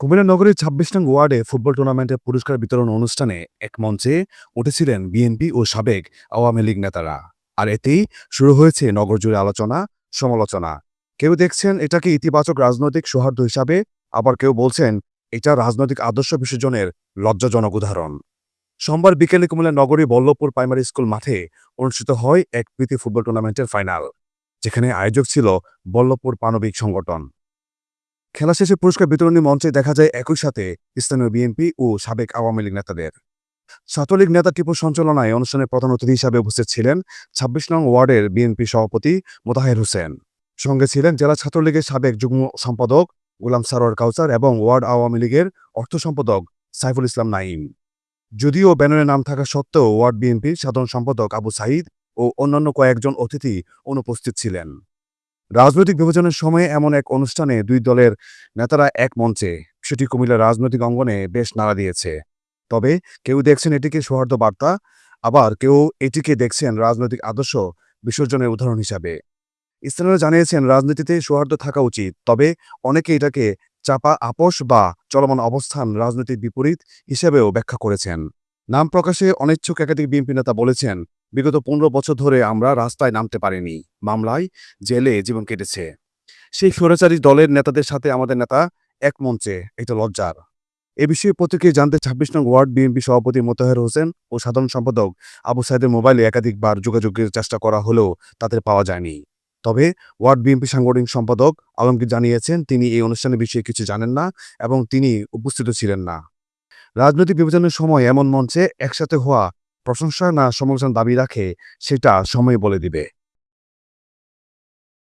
কুমিল্লা নগরীর ছাব্বিশ নং ওয়ার্ডে ফুটবল টুর্নামেন্টের পুরস্কার বিতরণ অনুষ্ঠানে এক মঞ্চে উঠেছিলেন বিএনপি ও সাবেক আওয়ামী লীগ নেতারা। আর এতেই শুরু হয়েছে নগর জুড়ে আলোচনা, সমালোচনা। কেউ দেখছেন এটাকে ইতিবাচক রাজনৈতিক সৌহার্দ্য হিসাবে, আবার কেউ বলছেন এটা রাজনৈতিক আদর্শ বিসর্জনের লজ্জাজনক উদাহরণ। সোমবার বিকেলে কুমিল্লা নগরী বল্লভপুর প্রাইমারি স্কুল মাঠে অনুষ্ঠিত হয় এক প্রীতি ফুটবল টুর্নামেন্টের ফাইনাল, যেখানে আয়োজক ছিল বল্লভপুর মানবিক সংগঠন। খেলা শেষে পুরস্কার বিতরণী মঞ্চে দেখা যায় একই সাথে স্থানীয় বিএনপি ও সাবেক আওয়ামী লীগ নেতাদের। ছাত্রলীগ নেতা টিপুর সঞ্চালনায় অনুষ্ঠানে প্রধান অতিথি হিসাবে উপস্থিত ছিলেন ছাব্বিশ নং ওয়ার্ডের বিএনপি সভাপতি মোতাহের হোসেন। সঙ্গে ছিলেন জেলা ছাত্রলীগের সাবেক যুগ্ম সম্পাদক গোলাম সারোয়ার কাউসার এবং ওয়ার্ড আওয়ামী লীগের অর্থ সম্পাদক সাইফুল ইসলাম নাইম যদিও ব্যানারে নাম থাকা সত্ত্বেও ওয়ার্ড বিএনপির সাধারণ সম্পাদক আবু সাইদ ও অন্যান্য কয়েকজন অতিথি অনুপস্থিত ছিলেন। রাজনৈতিক বিভাজনের সময়ে এমন এক অনুষ্ঠানে দুই দলের নেতারা এক মঞ্চে, সেটি কুমিল্লার রাজনৈতিক অঙ্গনে বেশ নাড়া দিয়েছে। তবে কেউ দেখছেন এটিকে সৌহার্দ্য বার্তা, আবার কেউ এটিকে দেখছেন রাজনৈতিক আদর্শ বিসর্জনের উদাহরণ হিসাবে। স্থানীয়রা জানিয়েছেন, রাজনীতিতে সৌহার্দ্য থাকা উচিত, তবে অনেকে এটাকে চাপা আপোষ বা চলমান অবস্থান রাজনৈতিক বিপরীত হিসেবেও ব্যাখ্যা করেছেন। নাম প্রকাশে অনিচ্ছুক একাধিক বিএনপি নেতা বলেছেন বিগত পনেরো বছর ধরে আমরা রাস্তায় নামতে পারিনি। মামলায় জেলে জীবন কেটেছে। সেই স্বৈরাচারী দলের নেতাদের সাথে আমাদের নেতা এক মঞ্চে। এটা লজ্জার। এ বিষয়ে প্রত্যেকে জানতে ছাব্বিশ নং ওয়ার্ড বিএনপি সভাপতি মোতাহের হোসেন ও সাধারণ সম্পাদক আবু সাহেদের মোবাইলে একাধিকবার যোগাযোগের চেষ্টা করা হলেও তাদের পাওয়া যায়নি। তবে ওয়ার্ড বিএনপি সাংগঠনিক সম্পাদক আলমগীর জানিয়েছেন, তিনি এই অনুষ্ঠানের বিষয়ে কিছু জানেন না এবং তিনি উপস্থিত ছিলেন না। রাজনৈতিক বিভাজনের সময় এমন মঞ্চে একসাথে হওয়া প্রশংসা না সমালোচনা দাবি রাখে সেটা সময় বলে দিবে।